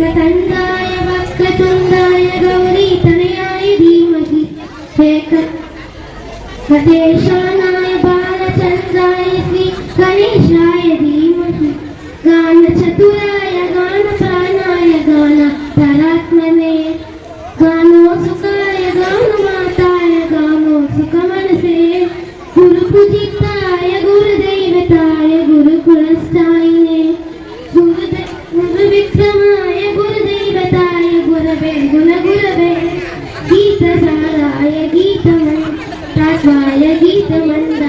वक्रतुण्डाय वक्रतुण्डाय गौरी तनयाय धीमहि। हे 的温暖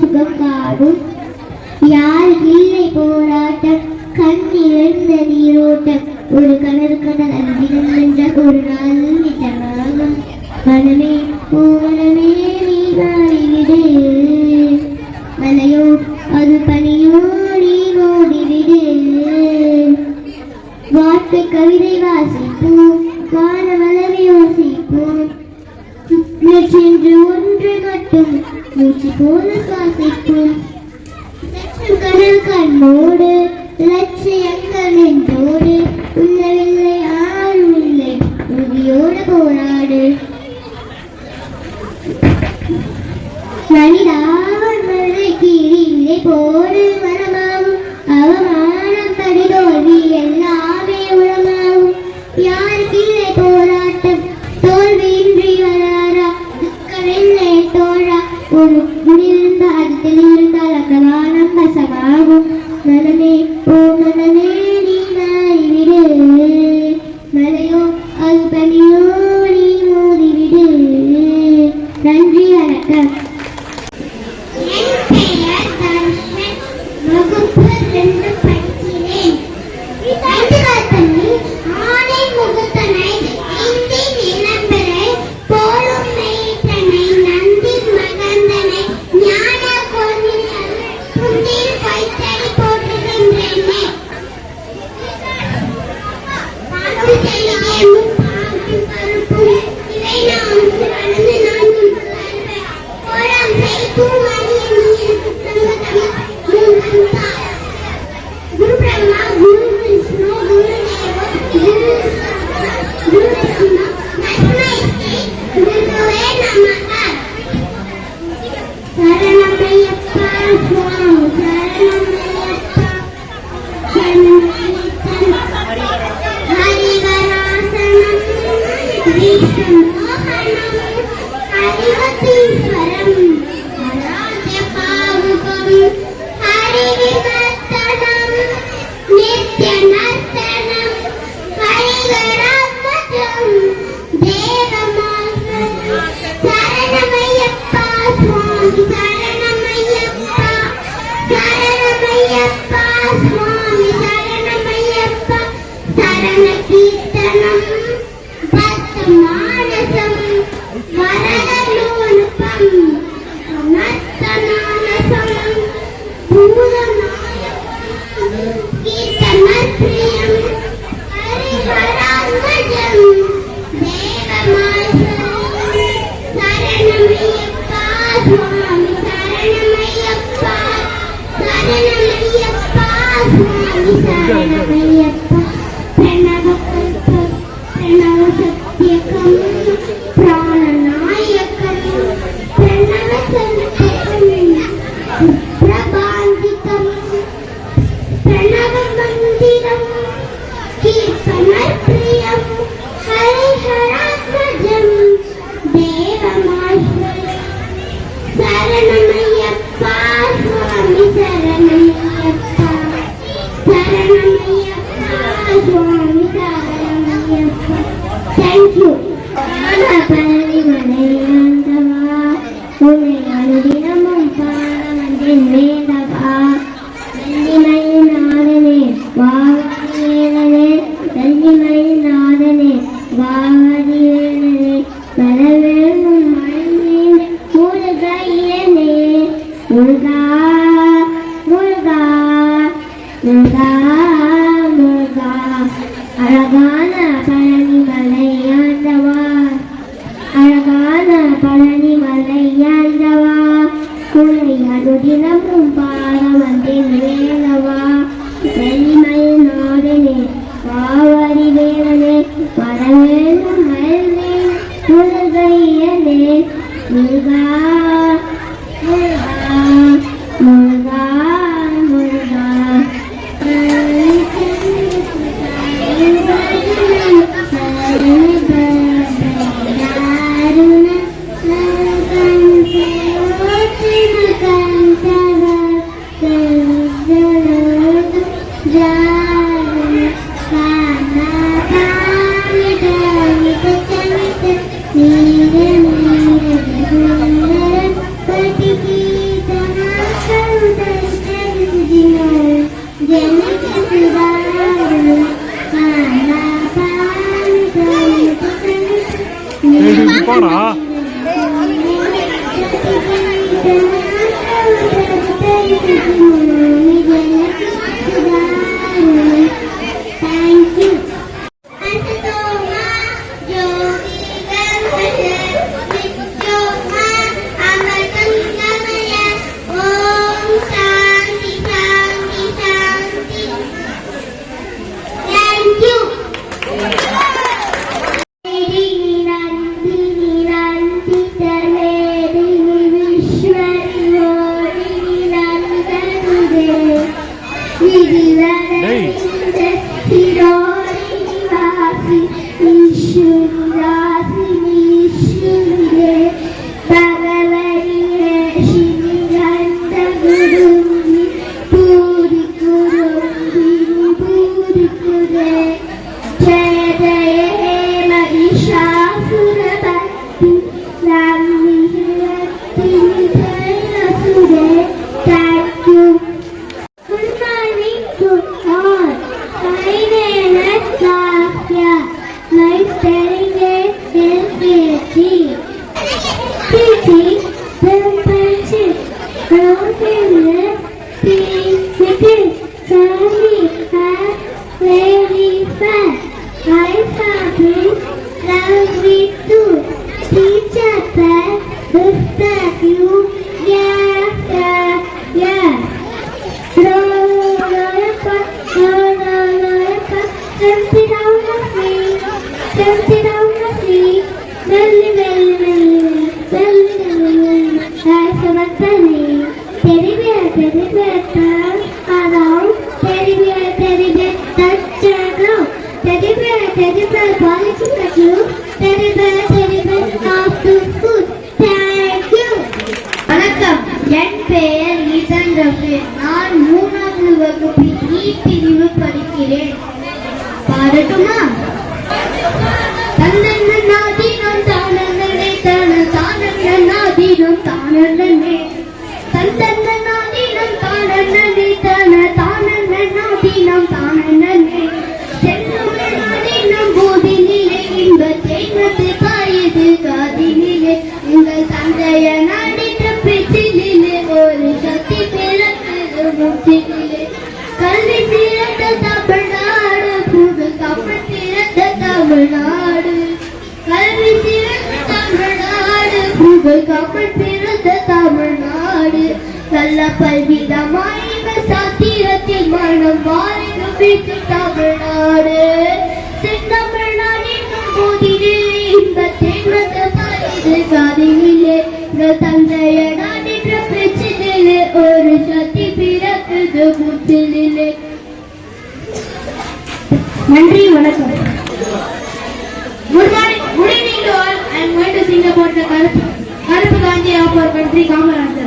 சுகக்காடும் யார் இல்லை போராட்டம் கண் இழந்த நீரோட்டம் ஒரு கலர் கடல் அன்பிடம் என்ற ஒரு நாள் நிஜமாகும் மனமே ஓ மனமே நீ மாறிவிடு மலையோ அது பனியோ நீ ஓடிவிடு வாட்டு கவிதை வாசிப்போம் வானவளவை வாசிப்போம். முயற்சியின்றி ஒன்று கட்டும் மூச்சு போது சுவாசிக்கும் கடல் கண்ணோடு லட்சியங்களின் Yeah. Gracias. Thank you. Thank you. Palani மலையாண்டவா? குழையாது தினமும் பாட வந்தேன் வேலவா வெள்ளிமை நாடனே பாவரி வேலனே வரவேலும் முருகையனே Muruga Muruga. 人。very fast. I started love with too. Teacher said கல்வி சிறந்த தமிழ்நாடு புது கப்பல் சிறந்த தமிழ்நாடு. கல்வி சிறந்த தமிழ்நாடு புது கப்பல் சிறந்த தமிழ்நாடு. நல்ல பல்விதமான சாத்திரத்தில் தந்தைய മുട്ടില് ഒരു ശക്തി പിറക്കുത് മുട്ടിലെ നന്ദി വണക്കം good morning good evening to all I am going to sing about the Karuppu Karuppu Gandhi of our country Kamaraj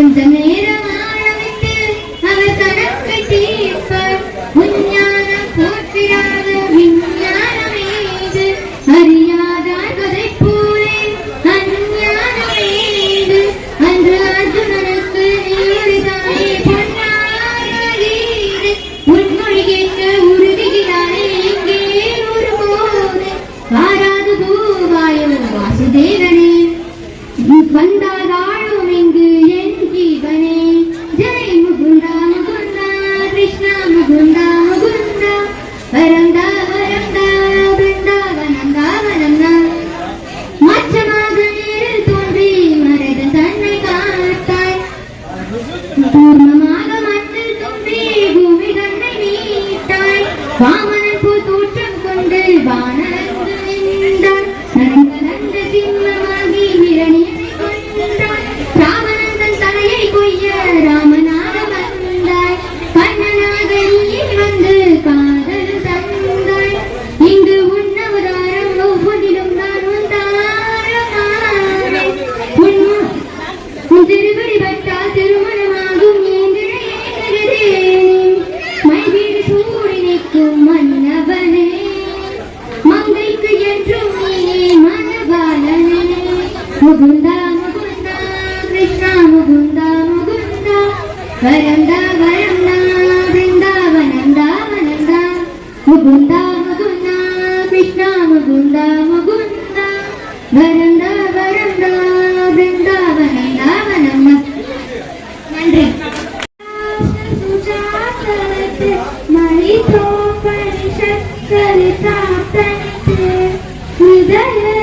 Manzanera. करते मरी तो परिषद करता करते हृदय